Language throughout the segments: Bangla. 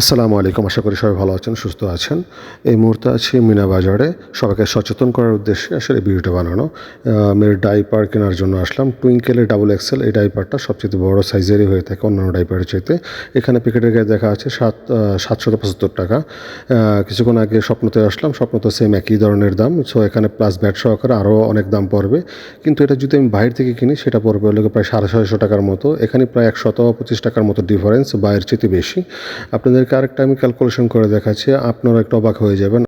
আসসালামু আলাইকুম। আশা করি সবাই ভালো আছেন, সুস্থ আছেন। এই মুহূর্তে আছি মিনা বাজারে। সবাইকে সচেতন করার উদ্দেশ্যে আসলে ভিডিওটা বানানো। মেয়ের ডাইপার কেনার জন্য আসলাম। টুইঙ্কেলের ডাবল এক্সেল, এই ডাইপারটা সবচেয়ে বড় সাইজেরই হয়ে থাকে অন্যান্য ডাইপারের চাইতে। এখানে প্যাকেটের গায়ে দেখা আছে সাত সাতশত পঁচাত্তর টাকা। কিছুক্ষণ আগে স্বপ্নতে আসলাম স্বপ্নতে সেম একই ধরনের দাম। সো এখানে প্লাস ব্যাট সহকারে আরও অনেক দাম পড়বে। কিন্তু এটা যদি আমি বাইরে থেকে কিনি, সেটা পড়বে হলো প্রায় সাড়ে ছয়শো টাকার মতো। এখানে প্রায় একশত পঁচিশ টাকার মতো ডিফারেন্স বাইরের চেয়ে বেশি। আপনাদেরকে আরেকটা আমি ক্যালকুলেশন করে দেখাচ্ছি, আপনারা একটু অবাক হয়ে যাবেন।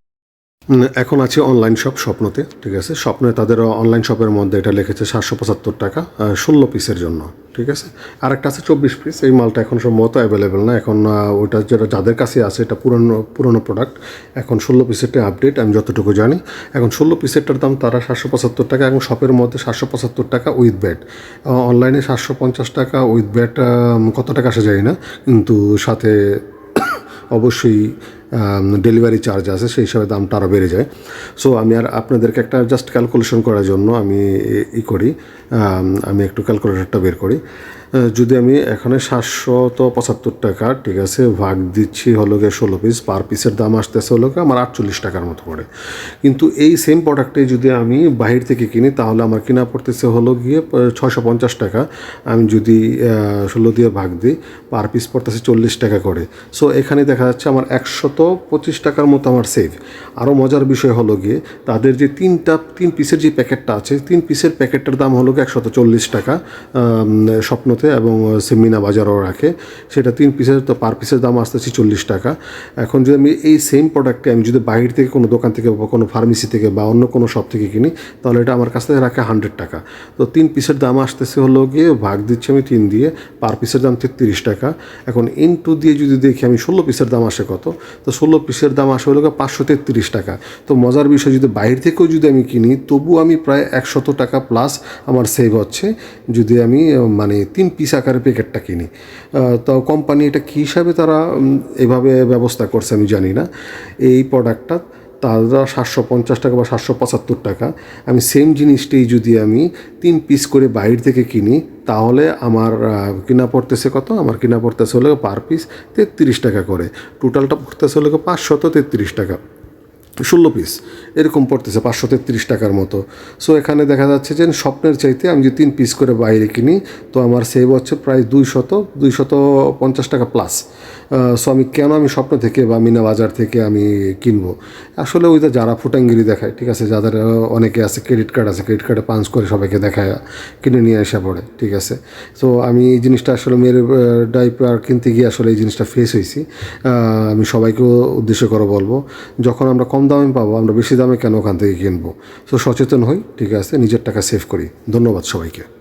এখন আছে অনলাইন শপ স্বপ্নতে, ঠিক আছে? স্বপ্নে তাদের অনলাইন শপের মধ্যে এটা লিখেছে সাতশো পঁচাত্তর টাকা ষোলো পিসের জন্য, ঠিক আছে? আরেকটা আছে চব্বিশ পিস এই মালটা এখন সম্ভবত অ্যাভেলেবেল না। এখন ওইটা যেটা যাদের কাছে আছে, এটা পুরনো পুরনো প্রোডাক্ট এখন ষোলো পিসেরটা আপডেট আমি যতটুকু জানি। এখন ষোলো পিসেরটার দাম তারা সাতশো পঁচাত্তর টাকা এবং শপের মধ্যে সাতশো পঁচাত্তর টাকা উইথ ব্যাট অনলাইনে সাতশো পঞ্চাশ টাকা উইথ ব্যাট কত টাকা আসা যায় না, কিন্তু সাথে অবশ্যই ডেলিভারি চার্জ আছে, সেই হিসাবে দামটা আরও বেড়ে যায়। সো আমি আর আপনাদেরকে একটা জাস্ট ক্যালকুলেশন করার জন্য আমি ই করি, আমি একটু ক্যালকুলেটরটা বের করি। যদি আমি এখানে সাতশত পঁচাত্তর টাকা, ঠিক আছে, ভাগ দিচ্ছি হলো গিয়ে ষোলো পিস পার পিসের দাম আসতেছে হলো গিয়ে আমার আটচল্লিশ টাকার মতো পড়ে কিন্তু এই সেম প্রোডাক্টে যদি আমি বাহির থেকে কিনি, তাহলে আমার কিনা পড়তেছে হলো গিয়ে ছয়শো পঞ্চাশ টাকা। আমি যদি ষোলো দিয়ে ভাগ দিই পার পিস পড়তেছে চল্লিশ টাকা করে। সো এখানে দেখা যাচ্ছে আমার একশত পঁচিশ টাকার মতো আমার সেভ আরও মজার বিষয় হলো গিয়ে তাদের যে তিনটা, তিন পিসের যে প্যাকেটটা আছে, তিন পিসের প্যাকেটটার দাম হলো গিয়ে একশত চল্লিশ টাকা স্বপ্নতে এবং সেমিনা বাজারও রাখে। সেটা তিন পিসের তো পার পিসের দাম আসতেছে চল্লিশ টাকা। এখন যদি আমি এই সেম প্রোডাক্টে আমি যদি বাইরে থেকে কোনো দোকান থেকে বা কোনো ফার্মেসি থেকে বা অন্য কোনো শপ থেকে কিনি, তাহলে এটা আমার কাছ থেকে রাখে হান্ড্রেড টাকা। তো তিন পিসের দাম আসতেছে হলো গিয়ে ভাগ দিচ্ছি আমি তিন দিয়ে পার পিসের দাম তেত্রিশ টাকা। এখন ইন টু দিয়ে যদি দেখি আমি ষোলো পিসের দাম আসে কত ষোলো পিসের দাম আসে হলো পাঁচশো তেত্রিশ টাকা। তো মজার বিষয় যদি বাইরে থেকেও যদি আমি কিনি তবু আমি প্রায় একশত টাকা প্লাস আমার সেভ হচ্ছে যদি আমি মানে তিন পিস আকারের প্যাকেটটা কিনি। তো কোম্পানি এটা কী হিসাবে তারা এভাবে ব্যবস্থা করছে আমি জানি না। এই প্রোডাক্টটা তারা সাতশো পঞ্চাশ টাকা বা সাতশো পঁচাত্তর টাকা, আমি সেম জিনিসটাই যদি আমি তিন পিস করে বাইরে থেকে কিনি, তাহলে আমার কিনা পড়তেছে কত? আমার কিনা পড়তেছে হলো পার পিস তেত্রিশ টাকা করে। টোটালটা পড়তেছে হলো পাঁচশত তেত্রিশ টাকা। ষোলো পিস এরকম পড়তেছে, পাঁচশো তেত্রিশ টাকার মতো। সো এখানে দেখা যাচ্ছে যে স্বপ্নের চাইতে আমি যদি তিন পিস করে বাইরে কিনি, তো আমার সেভ হচ্ছে প্রায় দুই শত দুই শত পঞ্চাশ টাকা প্লাস সো আমি কেন আমি স্বপ্ন থেকে বা মিনা বাজার থেকে আমি কিনবো? আসলে ওই তো যারা ফুটাঙ্গিরি দেখায়, ঠিক আছে, যাদের অনেকে আছে ক্রেডিট কার্ড আছে ক্রেডিট কার্ডে পাঞ্চ করে সবাইকে দেখায়, কিনে নিয়ে আসা পড়ে, ঠিক আছে। সো আমি এই জিনিসটা আসলে মেয়ের ডাইপার কিনতে গিয়ে আসলে এই জিনিসটা ফেস হয়েছি। আমি সবাইকেও উদ্দেশ্য করে বলব, যখন আমরা কম দামে পাবো, আমরা বেশি দামে কেন ওখান থেকে কিনবো? তো সচেতন হই, ঠিক আছে? নিজের টাকা সেভ করি। ধন্যবাদ সবাইকে।